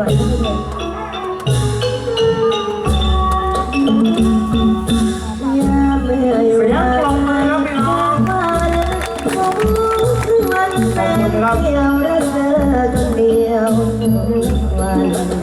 อยให้เรักมาเยงป็นตับพี่น้อวัมคือวันแต่เดียวและเธอคนเดียววัน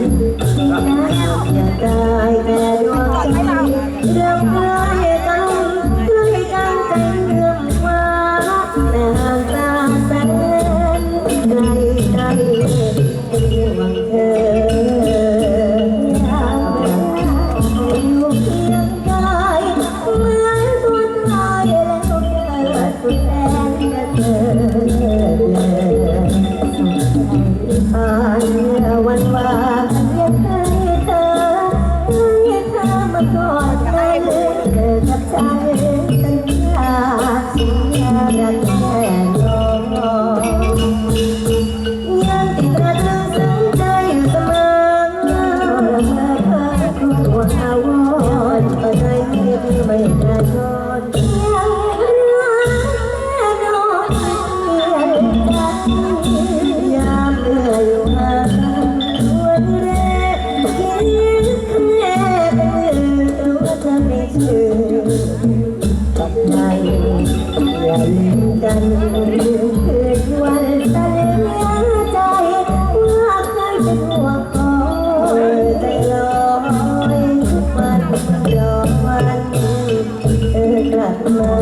I'm กับมันอย่าลืมกันเคืนวันเลือใจว่าเคยเป็นหัวคอยแต่ลอยทุกวันรอวันเธอกลับมา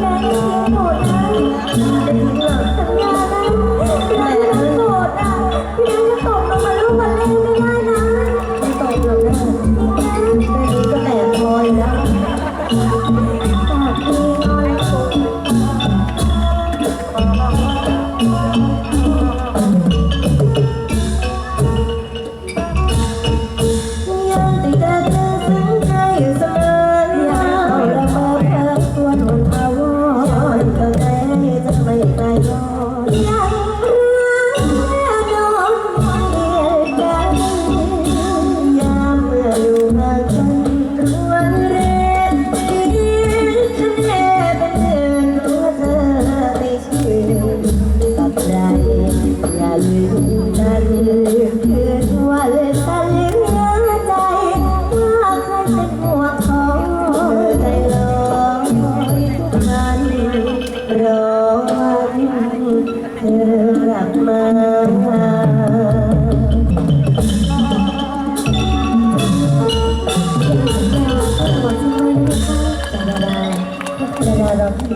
ได้ยินหมดเลยไนหลับทั้งนได้ยินโกระพี่จะตกลงมาลูกมาเล่ไม่ได้นะไม่ตกลงนะ